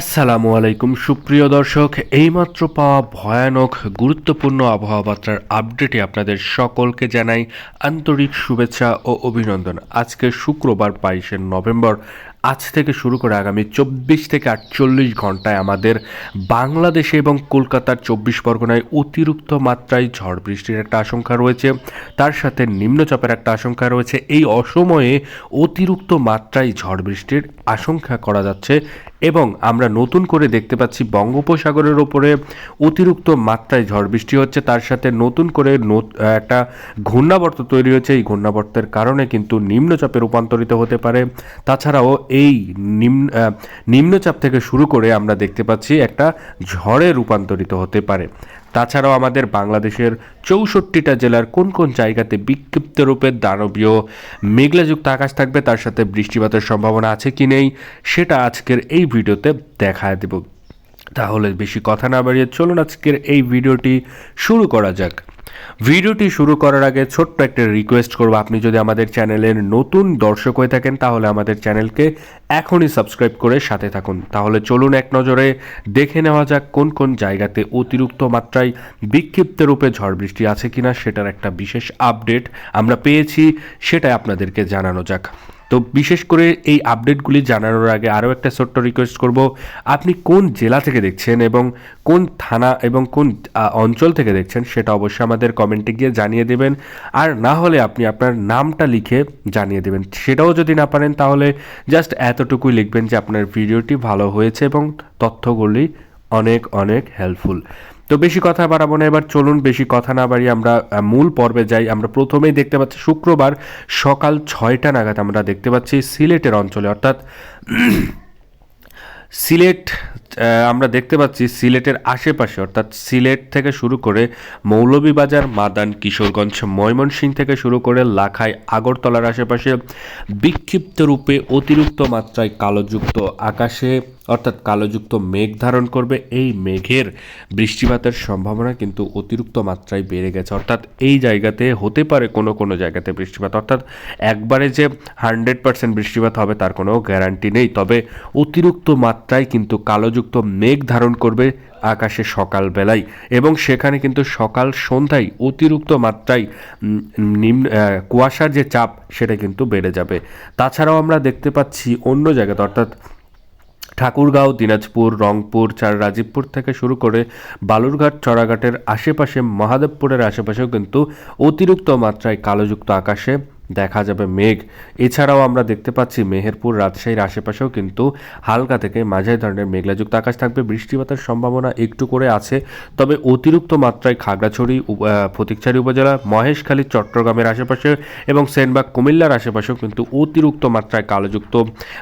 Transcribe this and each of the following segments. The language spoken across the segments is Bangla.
আসসালামু আলাইকুম, সুপ্রিয় দর্শক। এইমাত্র পাওয়া ভয়ানক, গুরুত্বপূর্ণ আবহাওয়া বার্তার আপডেটে আপনাদের সকলকে জানাই আন্তরিক শুভেচ্ছা ও অভিনন্দন। আজকে শুক্রবার, বাইশে নভেম্বর। আজ থেকে শুরু করে আগামী চব্বিশ থেকে আটচল্লিশ ঘন্টায় আমাদের বাংলাদেশে এবং কলকাতার চব্বিশ পরগনায় অতিরিক্ত মাত্রায় ঝড় বৃষ্টির একটা আশঙ্কা রয়েছে। তার সাথে নিম্নচাপের একটা আশঙ্কা রয়েছে। এই অসময়ে অতিরিক্ত মাত্রায় ঝড় বৃষ্টির আশঙ্কা করা যাচ্ছে। এবং আমরা নতুন করে দেখতে পাচ্ছি বঙ্গোপসাগরের ওপরে অতিরিক্ত মাত্রায় ঝড় বৃষ্টি হচ্ছে। তার সাথে নতুন করে একটা ঘূর্ণাবর্ত তৈরি হয়েছে। এই ঘূর্ণাবর্তের কারণে কিন্তু নিম্নচাপে রূপান্তরিত হতে পারে। তাছাড়াও এই নিম্ন নিম্নচাপ থেকে শুরু করে আমরা দেখতে পাচ্ছি একটা ঝড়ে রূপান্তরিত হতে পারে। তাছাড়াও আমাদের বাংলাদেশের চৌষট্টিটা জেলার কোন কোন জায়গাতে বিক্ষিপ্ত রূপে দানবীয় মেঘলাযুক্ত আকাশ থাকবে, তার সাথে বৃষ্টিপাতের সম্ভাবনা আছে কি নেই, সেটা আজকের এই ভিডিওতে দেখা দেব। তাহলে বেশি কথা না বাড়িয়ে চলুন আজকের এই ভিডিওটি শুরু করা যাক। ভিডিওটি শুরু করার আগে ছোট্ট একটা রিকোয়েস্ট করব। আপনি যদি আমাদের চ্যানেলের নতুন দর্শক হয়ে থাকেন, তাহলে আমাদের চ্যানেলকে এখনই সাবস্ক্রাইব করে সাথে থাকুন। তাহলে চলুন এক নজরে দেখে নেওয়া যাক কোন কোন জায়গাতে অতিরিক্ত মাত্রায় বিক্ষিপ্ত রূপে ঝড় বৃষ্টি আছে কিনা, সেটার একটা বিশেষ আপডেট আমরা পেয়েছি সেটা আপনাদেরকে জানানো যাক। তো বিশেষ করে এই আপডেটগুলি জানানোর আগে আরও একটা ছোট্ট রিকোয়েস্ট করব। আপনি কোন জেলা থেকে দেখছেন এবং কোন থানা এবং কোন অঞ্চল থেকে দেখছেন সেটা অবশ্যই আমাদের কমেন্টে গিয়ে জানিয়ে দেবেন। আর না হলে আপনি আপনার নামটা লিখে জানিয়ে দেবেন। সেটাও যদি না পারেন তাহলে জাস্ট এতটুকুই লিখবেন যে আপনার ভিডিওটি ভালো হয়েছে এবং তথ্যগুলি অনেক অনেক হেল্পফুল তো বেশি কথা বাড়াবো না। এবার চলুন বেশি কথা না বাড়িয়ে আমরা মূল পর্বে যাই। আমরা প্রথমেই দেখতে পাচ্ছি শুক্রবার সকাল ছয়টা নাগাদ আমরা দেখতে পাচ্ছি সিলেটের অঞ্চলে, অর্থাৎ সিলেট আমরা দেখতে পাচ্ছি সিলেটের আশেপাশে, অর্থাৎ সিলেট থেকে শুরু করে মৌলভীবাজার, মাদান, কিশোরগঞ্জ, ময়মনসিংহ থেকে শুরু করে লাখাই, আগরতলার আশেপাশে বিক্ষিপ্ত রূপে অতিরিক্ত মাত্রায় কালোযুক্ত আকাশে, অর্থাৎ কালোযুক্ত মেঘ ধারণ করবে। এই মেঘের বৃষ্টিপাতের সম্ভাবনা কিন্তু অতিরিক্ত মাত্রায় বেড়ে গেছে। অর্থাৎ এই জায়গাতে হতে পারে কোনো কোনো জায়গাতে বৃষ্টিপাত। অর্থাৎ একবারে যে হান্ড্রেড পার্সেন্ট বৃষ্টিপাত হবে তার কোনো গ্যারান্টি নেই। তবে অতিরিক্ত মাত্রায় কিন্তু কালোযুক্ত মেঘ ধারণ করবে আকাশে সকালবেলায় এবং সেখানে কিন্তু সকাল সন্ধ্যায় অতিরিক্ত মাত্রায় নিম্ন কুয়াশার যে চাপ, সেটা কিন্তু বেড়ে যাবে। তাছাড়াও আমরা দেখতে পাচ্ছি অন্য জায়গাতে, অর্থাৎ ঠাকুরগাঁও, দিনাজপুর, রংপুর, চার রাজীবপুর থেকে শুরু করে বালুরঘাট, চড়াঘাটের আশেপাশে, মহাদেবপুরের আশেপাশেও কিন্তু অতিরিক্ত মাত্রায় কালোযুক্ত আকাশে দেখা যাবে মেঘ। এছাড়াও আমরা দেখতে পাচ্ছি মেহেরপুর রাজশাহীর আশেপাশেও কিন্তু হালকা থেকে মাঝারি ধরনের মেঘলাযুক্ত আকাশ থাকবে। বৃষ্টিপাতের সম্ভাবনা একটু করে আছে। তবে অতিরিক্ত মাত্রায় খাগড়াছড়ি ফটিকছড়ি উপজেলা, মহেশখালী, চট্টগ্রামের আশেপাশে এবং সেনবাগ, কুমিল্লার আশেপাশেও কিন্তু অতিরিক্ত মাত্রায় কালোযুক্ত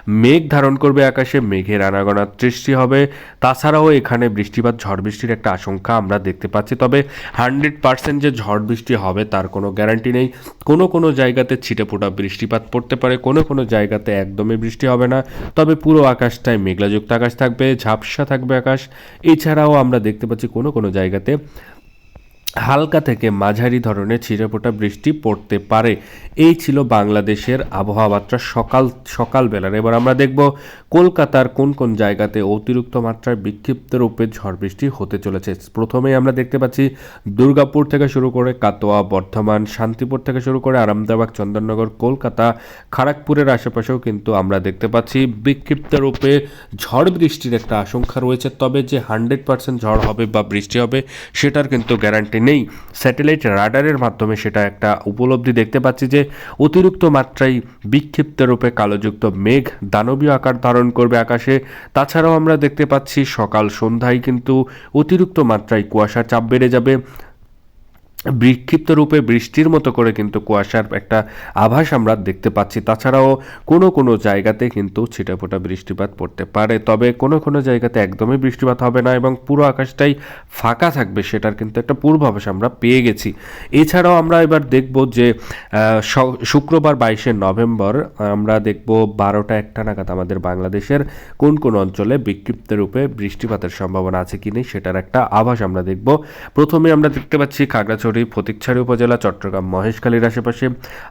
মেঘ ধারণ করবে আকাশে। মেঘের আনাগোনা সৃষ্টি হবে। তাছাড়াও এখানে বৃষ্টিপাত, ঝড় বৃষ্টির একটা আশঙ্কা আমরা দেখতে পাচ্ছি। তবে হান্ড্রেড পার্সেন্ট যে ঝড় বৃষ্টি হবে তার কোনো গ্যারান্টি নেই। কোনো কোনো জায়গাতে ছিটেফোঁটা বৃষ্টিপাত পড়তে পারে, কোনো কোনো জায়গাতে একদমই বৃষ্টি হবে না। তবে পুরো আকাশটাই মেঘলাযুক্ত আকাশ থাকবে, ঝাপসা থাকবে আকাশ। এছাড়াও আমরা দেখতে পাচ্ছি কোনো কোনো জায়গাতে হালকা থেকে মাঝারি ধরনের ছিটেফোঁটা বৃষ্টি পড়তে পারে। এই ছিল বাংলাদেশের আবহাওয়া সকাল, সকালবেলার। এবার আমরা দেখব কলকাতার কোন কোন জায়গাতে অতিরিক্ত মাত্রায় বিক্ষিপ্ত রূপে ঝড় বৃষ্টি হতে চলেছে। প্রথমেই আমরা দেখতে পাচ্ছি দুর্গাপুর থেকে শুরু করে কাতোয়া বর্ধমান, শান্তিপুর থেকে শুরু করে আরামদাবাগ চন্দননগর, কলকাতা খড়গপুরের আশেপাশেও কিন্তু আমরা দেখতে পাচ্ছি বিক্ষিপ্ত রূপে ঝড় বৃষ্টির একটা আশঙ্কা রয়েছে। তবে যে হান্ড্রেড পার্সেন্ট ঝড় হবে বা বৃষ্টি হবে, সেটার কিন্তু গ্যারান্টি নেই। স্যাটেলাইট রাডারের মাধ্যমে সেটা একটা উপলব্ধি দেখতে পাচ্ছি যে অতিরিক্ত মাত্রায় বিক্ষিপ্ত রূপে কালোযুক্ত মেঘ দানবীয় আকার ধারণ করবে আকাশে। তাছাড়াও আমরা দেখতে পাচ্ছি সকাল সন্ধ্যায় কিন্তু অতিরিক্ত মাত্রায় কুয়াশা চাপ বেড়ে যাবে। বিক্ষিপ্ত রূপে বৃষ্টির মতো করে কিন্তু কুয়াশার একটা আভাস আমরা দেখতে পাচ্ছি। তাছাড়াও কোনো কোনো জায়গাতে কিন্তু ছিটাফোঁটা বৃষ্টিপাত পড়তে পারে, তবে কোনো কোনো জায়গাতে একদমই বৃষ্টিপাত হবে না এবং পুরো আকাশটাই ফাঁকা থাকবে সেটার কিন্তু একটা পূর্বাভাস আমরা পেয়ে গেছি। এছাড়াও আমরা এবার দেখব যে শুক্রবার বাইশে নভেম্বর আমরা দেখব বারোটা একটা নাগাদ আমাদের বাংলাদেশের কোন কোন অঞ্চলে বিক্ষিপ্ত রূপে বৃষ্টিপাতের সম্ভাবনা আছে কি নেই সেটার একটা আভাস আমরা দেখব। প্রথমে আমরা দেখতে পাচ্ছি খাগড়াছড়ি খাগড়াছড়ি ফটিকছড়ি উপজেলা, চট্টগ্রাম মহেশখালীর আশেপাশে।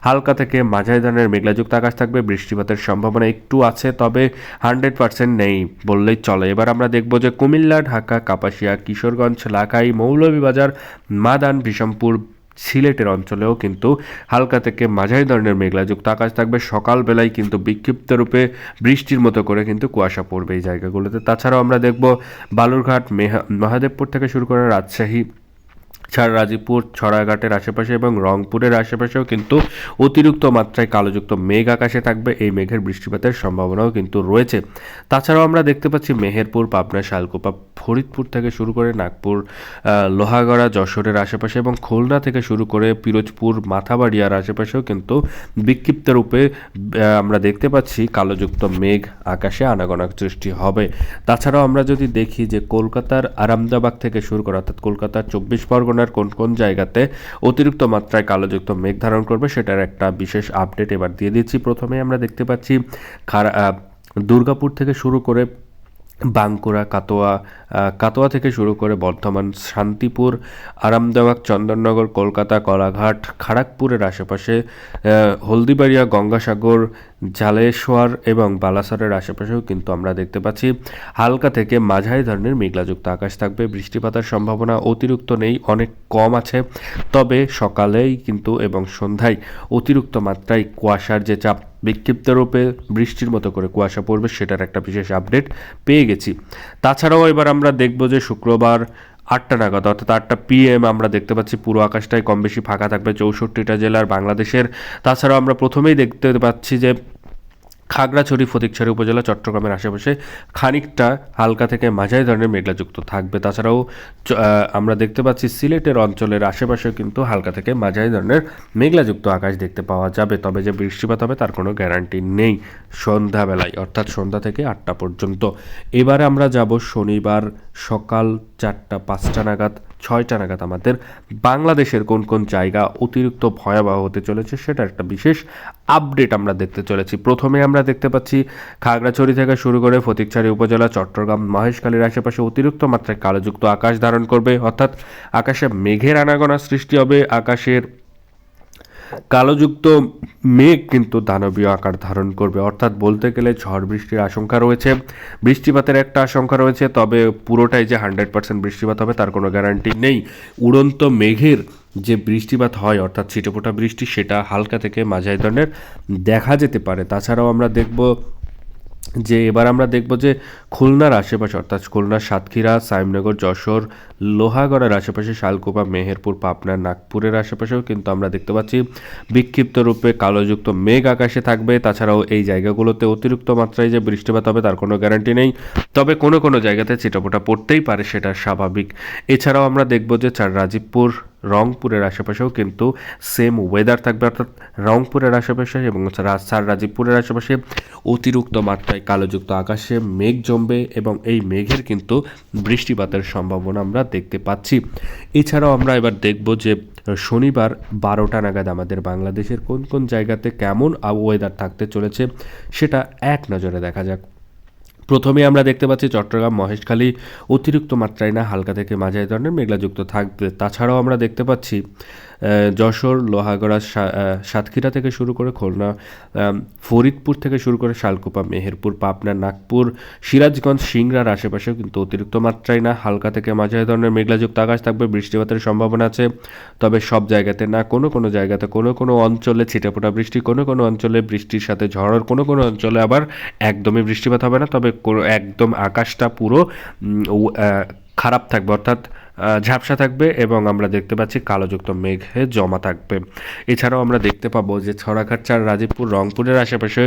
হালকা থেকে মাঝারি ধরনের মেঘলাযুক্ত আকাশ থাকবে, বৃষ্টিপাতের সম্ভাবনা একটু আছে, তবে হান্ড্রেড পার্সেন্ট নেই বললেই চলে। এবার আমরা দেখব যে কুমিল্লা, ঢাকা, কাপাসিয়া, কিশোরগঞ্জ, লাখাই, মৌলভীবাজার, মাদান বিষমপুর সিলেটের অঞ্চলেও কিন্তু হালকা থেকে মাঝারি ধরনের মেঘলাযুক্ত আকাশ থাকবে। সকালবেলায় কিন্তু বিক্ষিপ্ত রূপে বৃষ্টির মতো করে কিন্তু কুয়াশা পড়বে এই জায়গাগুলোতে। তাছাড়াও আমরা দেখব বালুরঘাট, মেহা, মহাদেবপুর থেকে শুরু করে রাজশাহী ছাড় রাজীবপুর ছড়াঘাটের আশেপাশে এবং রংপুরের আশেপাশেও কিন্তু অতিরিক্ত মাত্রায় কালোযুক্ত মেঘ আকাশে থাকবে। এই মেঘের বৃষ্টিপাতের সম্ভাবনাও কিন্তু রয়েছে। তাছাড়াও আমরা দেখতে পাচ্ছি মেহেরপুর, পাবনা, শালকোপা, ফরিদপুর থেকে শুরু করে নাগপুর লোহাগড়া, যশোরের আশেপাশে এবং খুলনা থেকে শুরু করে পিরোজপুর, মাথাবাড়িয়ার আশেপাশেও কিন্তু বিক্ষিপ্ত রূপে আমরা দেখতে পাচ্ছি কালোযুক্ত মেঘ আকাশে আনাগোনা সৃষ্টি হবে। তাছাড়াও আমরা যদি দেখি যে কলকাতার আরামদাবাগ থেকে শুরু করে, অর্থাৎ কলকাতার চব্বিশ পরগনার কোন কোন জায়গাতে অতিরিক্ত মাত্রায় কালোযুক্ত মেঘ ধারণ করবে সেটার একটা বিশেষ আপডেট এবার দিয়ে দিচ্ছি। প্রথমে আমরা দেখতে পাচ্ছি খারা দুর্গাপুর থেকে শুরু করে বাঁকুড়া কাতোয়া কাতোয়া থেকে শুরু করে বর্ধমান, শান্তিপুর আরামদাবাগ চন্দননগর, কলকাতা, কলাঘাট, খড়গপুরের আশেপাশে হলদিবাড়িয়া, গঙ্গাসাগর জালেশ্বর এবং বালাসরের আশেপাশেও কিন্তু আমরা দেখতে পাচ্ছি, হালকা থেকে মাঝারি ধরনের মেঘলাযুক্ত আকাশ থাকবে। বৃষ্টিপাতের সম্ভাবনা অতিরিক্ত নেই, অনেক কম আছে। তবে সকালেই কিন্তু এবং সন্ধ্যায় অতিরিক্ত মাত্রায় কুয়াশার যে চাপ, বিক্ষিপ্ত রূপে বৃষ্টির মতো করে কুয়াশা পড়বে সেটার একটা বিশেষ আপডেট পেয়ে গেছি। তাছাড়াও এবার আমরা দেখব যে শুক্রবার আটটা নাগাদ, অর্থাৎ আটটা পিএম আমরা দেখতে পাচ্ছি, পুরো আকাশটাই কম বেশি ফাঁকা থাকবে। চৌষট্টিটা জেলার বাংলাদেশের। তাছাড়াও আমরা প্রথমেই দেখতে পাচ্ছি যে খাগড়াছড়ি ফটিকছড়ি উপজেলা, চট্টগ্রামের আশেপাশে খানিকটা হালকা থেকে মাঝারি ধরনের মেঘলাযুক্ত থাকবে। তাছাড়াও আমরা দেখতে পাচ্ছি সিলেটের অঞ্চলের আশেপাশেও কিন্তু হালকা থেকে মাঝারি ধরনের মেঘলাযুক্ত আকাশ দেখতে পাওয়া যাবে। তবে যে বৃষ্টিপাত হবে, তার কোনো গ্যারান্টি নেই সন্ধ্যাবেলায়, অর্থাৎ সন্ধ্যা থেকে আটটা পর্যন্ত। এবারে আমরা যাব শনিবার সকাল চারটা পাঁচটা নাগাদ। ছয়টা নাগাদ আমাদের বাংলাদেশের কোন কোন জায়গা অতিরিক্ত ভয়াবহ হতে চলেছে সেটা একটা বিশেষ আপডেট আমরা দেখতে চলেছি। প্রথমে আমরা দেখতে পাচ্ছি, খাগড়াছড়ি থেকে শুরু করে ফতিকছড়ি উপজেলা, চট্টগ্রাম, মহেশখালীর আশেপাশে অতিরিক্ত মাত্রায় কালোযুক্ত আকাশ ধারণ করবে। অর্থাৎ আকাশে মেঘের আনাগোনা সৃষ্টি হবে। আকাশের কালোযুক্ত মেঘ কিন্তু দানবীয় আকার ধারণ করবে। অর্থাৎ বলতে গেলে ঝড় বৃষ্টির আশঙ্কা রয়েছে। বৃষ্টিপাতের একটা আশঙ্কা রয়েছে, তবে পুরোটাই যে হান্ড্রেড পার্সেন্ট বৃষ্টিপাত হবে তার কোনো গ্যারান্টি নেই। উড়ন্ত মেঘের যে বৃষ্টিপাত হয়, অর্থাৎ ছিটেফোঁটা বৃষ্টি, সেটা হালকা থেকে মাঝারি ধরনের দেখা যেতে পারে। তাছাড়াও আমরা দেখব যে এবার আমরা দেখব যে খুলনার আশেপাশে, অর্থাৎ খুলনার সাতক্ষীরা, সাইমনগর, যশোর, লোহাগড়ের আশেপাশে, শালকুপা, মেহেরপুর, পাবনা, নাগপুরের আশেপাশেও কিন্তু আমরা দেখতে পাচ্ছি বিক্ষিপ্ত রূপে কালোযুক্ত মেঘ আকাশে থাকবে। তাছাড়াও এই জায়গাগুলোতে অতিরিক্ত মাত্রায় যে বৃষ্টিপাত হবে, তার কোনো গ্যারান্টি নেই। তবে কোনো কোনো জায়গাতে চিটাপোটা পড়তেই পারে, সেটা স্বাভাবিক। এছাড়াও আমরা দেখব যে চার রাজীবপুর রংপুরের আশেপাশেও কিন্তু সেম ওয়েদার থাকবে। অর্থাৎ রংপুরের আশেপাশে এবং সার রাজীবপুরের আশেপাশে অতিরিক্ত মাত্রায় কালোযুক্ত আকাশে মেঘ জমবে এবং এই মেঘের কিন্তু বৃষ্টিপাতের সম্ভাবনা আমরা দেখতে পাচ্ছি। এছাড়াও আমরা এবার দেখব যে শনিবার বারোটা নাগাদ আমাদের বাংলাদেশের কোন কোন জায়গাতে কেমন ওয়েদার থাকতে চলেছে, সেটা এক নজরে দেখা যাক। প্রথমে আমরা দেখতে পাচ্ছি চট্টগ্রাম মহেশখালী অতিরিক্ত মাত্রায় না হালকা থেকে মাঝারি ধরনের মেঘলাযুক্ত থাকবে। তাছাড়াও আমরা দেখতে পাচ্ছি যশোর, লোহাগড়া সাতক্ষীরা থেকে শুরু করে খুলনা ফরিদপুর থেকে শুরু করে শালকুপা, মেহেরপুর, পাবনা, নাগপুর, সিরাজগঞ্জ, সিংড়ার আশেপাশেও কিন্তু অতিরিক্ত মাত্রায় না। হালকা থেকে মাঝারি ধরনের মেঘলাযুক্ত আকাশ থাকবে, বৃষ্টিপাতের সম্ভাবনা আছে। তবে সব জায়গাতে না, কোনো কোনো জায়গাতে, কোনো কোনো অঞ্চলে ছিটেফোঁটা বৃষ্টি, কোনো কোনো অঞ্চলে বৃষ্টির সাথে ঝড়ের কোনো কোনো অঞ্চলে আবার একদমই বৃষ্টিপাত হবে না। তবে একদম আকাশটা পুরো খারাপ থাকবে। অর্থাৎ ঝাপসা থাকবে এবং আমরা দেখতে পাচ্ছি কালোযুক্ত মেঘে জমা থাকবে। এছাড়াও আমরা দেখতে পাবো যে ছড়াঘাট চার, রাজীবপুর, রংপুরের আশেপাশে,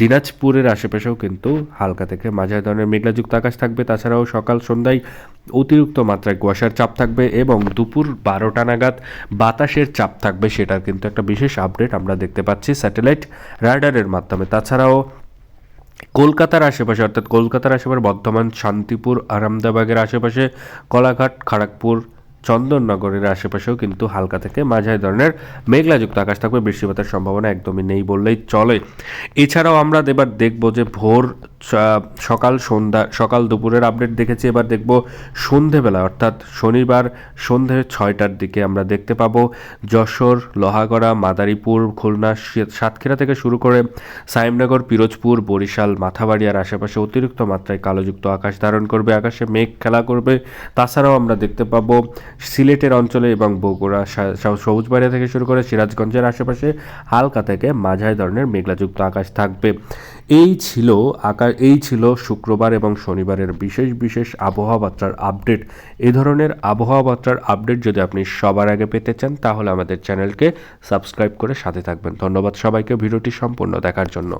দিনাজপুরের আশেপাশেও কিন্তু হালকা থেকে মাঝারি ধরনের মেঘলাযুক্ত আকাশ থাকবে। তাছাড়াও সকাল সন্ধ্যায় অতিরিক্ত মাত্রায় কুয়াশার চাপ থাকবে এবং দুপুর বারোটা নাগাদ বাতাসের চাপ থাকবে। সেটার কিন্তু একটা বিশেষ আপডেট আমরা দেখতে পাচ্ছি স্যাটেলাইট রাডারের মাধ্যমে। তাছাড়াও কলকাতার আশেপাশে অর্থাৎ কলকাতার আশেপাশে বর্ধমান শান্তিপুর আরামদাবাগের আশেপাশে কলাঘাট খড়গপুর চন্দননগরের আশেপাশেও কিন্তু হালকা থেকে মাঝারি ধরনের মেঘলাযুক্ত আকাশ থাকবে। বৃষ্টিপাতের সম্ভাবনা একদমই নেই বললেই চলে। এছাড়াও আমরা এবার দেখব যে ভোর সকাল, সন্ধ্যা, সকাল দুপুরের আপডেট দেখেছি। এবার দেখব সন্ধেবেলা, অর্থাৎ শনিবার সন্ধে ছয়টার দিকে আমরা দেখতে পাবো যশোর, লোহাগড়া, মাদারীপুর, খুলনা সাতক্ষীরা থেকে শুরু করে সাইমনগর পিরোজপুর, বরিশাল, মাথাবাড়িয়ার আশেপাশে অতিরিক্ত মাত্রায় কালোযুক্ত আকাশ ধারণ করবে। আকাশে মেঘ খেলা করবে। তাছাড়াও আমরা দেখতে পাবো সিলেটের অঞ্চলে এবং বগুড়া সবুজবাড়িয়া থেকে শুরু করে সিরাজগঞ্জের আশেপাশে হালকা থেকে মাঝারি ধরনের মেঘলাযুক্ত আকাশ থাকবে। এই ছিল আকাশ এই ছিল শুক্রবার এবং শনিবারের বিশেষ বিশেষ আবহাওয়া বার্তার আপডেট। এ ধরনের আবহাওয়া বার্তার আপডেট যদি আপনি সবার আগে পেতে চান, তাহলে আমাদের চ্যানেলকে সাবস্ক্রাইব করে সাথে থাকবেন। ধন্যবাদ সবাইকে ভিডিওটি সম্পূর্ণ দেখার জন্য।